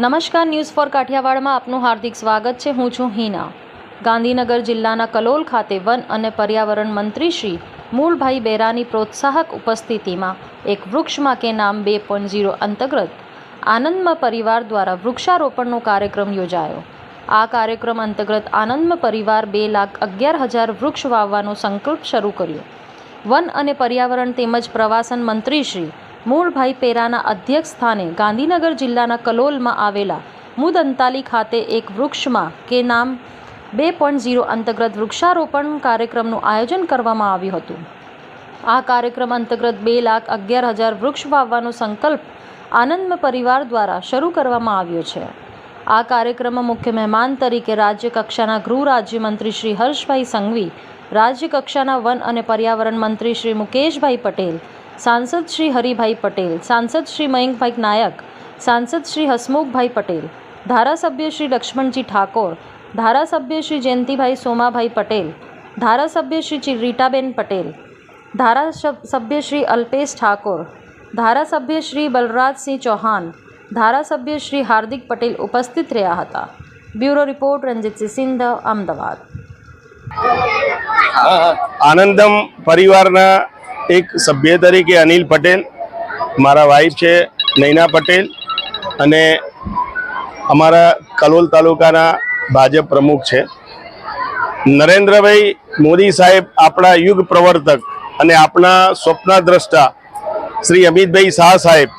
નમસ્કાર news for કાઠિયાવાડમાં આપનું હાર્દિક સ્વાગત છે. હું છું હિના. ગાંધીનગર જિલ્લાના કલોલ ખાતે વન અને પર્યાવરણ મંત્રી શ્રી મૂળભાઈ બેરાની પ્રોત્સાહક ઉપસ્થિતિમાં એક વૃક્ષમાં કે નામ બે પોઈન્ટ ઝીરો અંતર્ગત આનંદમાં પરિવાર દ્વારા વૃક્ષારોપણનો કાર્યક્રમ યોજાયો. આ કાર્યક્રમ અંતર્ગત આનંદમાં પરિવાર બે લાખ અગિયાર હજાર વૃક્ષ વાવવાનો સંકલ્પ શરૂ કર્યો. વન અને પર્યાવરણ તેમજ પ્રવાસન મંત્રી શ્રી મૂળભાઈ પેરાના અધ્યક્ષ સ્થાને ગાંધીનગર જિલ્લાના કલોલમાં આવેલા મુદંતાલી ખાતે એક વૃક્ષમાં, કે નામ, બે પોઈન્ટ ઝીરો અંતર્ગત વૃક્ષારોપણ કાર્યક્રમનું આયોજન કરવામાં આવ્યું હતું. આ કાર્યક્રમ અંતર્ગત બે લાખ અગિયાર હજાર વૃક્ષ વાવવાનો સંકલ્પ આનંદમ પરિવાર દ્વારા શરૂ કરવામાં આવ્યો છે. આ કાર્યક્રમમાં મુખ્ય મહેમાન તરીકે રાજ્ય કક્ષાના ગૃહ રાજ્યમંત્રી શ્રી હર્ષભાઈ સંઘવી, રાજ્ય કક્ષાના વન અને પર્યાવરણ મંત્રી શ્રી મુકેશભાઈ પટેલ સાંસદ શ્રી હરિભાઈ પટેલ, સાંસદ શ્રી મયંકભાઈ નાયક, સાંસદ શ્રી હસમુખભાઈ પટેલ, ધારાસભ્ય શ્રી લક્ષ્મણજી ઠાકોર, ધારાસભ્ય શ્રી જયંતિભાઈ સોમાભાઈ પટેલ, ધારાસભ્ય શ્રી રીટાબેન પટેલ, ધારાસભ્ય શ્રી અલ્પેશ ઠાકોર, ધારાસભ્ય શ્રી બલરાજસિંહ ચૌહાણ, ધારાસભ્ય શ્રી હાર્દિક પટેલ ઉપસ્થિત રહ્યા હતા. Bureau report Ranjitsinh Sindh, Ahmedabad. આનંદમ પરિવારના એક સભ્ય તરીકે અનિલ પટેલ, મારા વાઈફ છે નૈના પટેલ અને અમારા કલોલ તાલુકાના ભાજપ પ્રમુખ છે. નરેન્દ્રભાઈ મોદી સાહેબ આપણા યુગ પ્રવર્તક અને આપણા સ્વપ્નદ્રષ્ટા શ્રી અમિતભાઈ શાહ સાહેબ,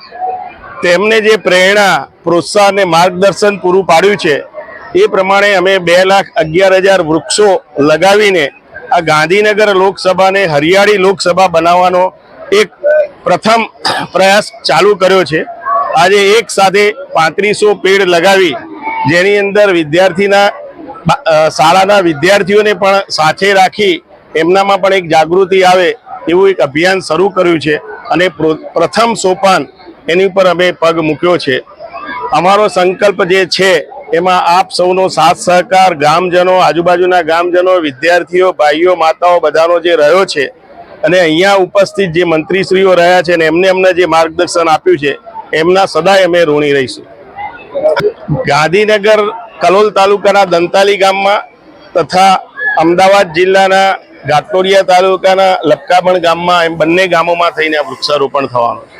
તેમને જે પ્રેરણા પ્રોત્સાહન અને માર્ગદર્શન પૂરું પાડ્યું છે, એ પ્રમાણે અમે બે લાખ અગિયાર હજાર વૃક્ષો લગાવીને આ ગાંધીનગર લોકસભાને હરિયાળી લોકસભા બનાવવાનો એક પ્રથમ પ્રયાસ ચાલુ કર્યો છે. આજે એક સાથે પાંત્રીસો પેડ લગાવી જેની અંદર વિદ્યાર્થીના શાળાના વિદ્યાર્થીઓને પણ સાથે રાખી એમનામાં પણ એક જાગૃતિ આવે એવું એક અભિયાન શરૂ કર્યું છે અને પ્રથમ સોપાન એની ઉપર અમે પગ મૂક્યો છે. અમારો સંકલ્પ જે છે એમાં આપ સૌનો સાથ સહકાર, ગામજનો, આજુબાજુના ગામજનો, વિદ્યાર્થીઓ, ભાઈઓ, માતાઓ બધાનો જે રહ્યો છે અને અહીંયા ઉપસ્થિત જે મંત્રીશ્રીઓ રહ્યા છે અને એમને અમને જે માર્ગદર્શન આપ્યું છે, એમના સદાય અમે ઋણી રહીશું. ગાંધીનગર કલોલ તાલુકાના દંતાલી ગામમાં તથા અમદાવાદ જિલ્લાના ઘાટલોડિયા તાલુકાના લપકાબણ ગામમાં એમ બંને ગામોમાં થઈને વૃક્ષારોપણ થવાનું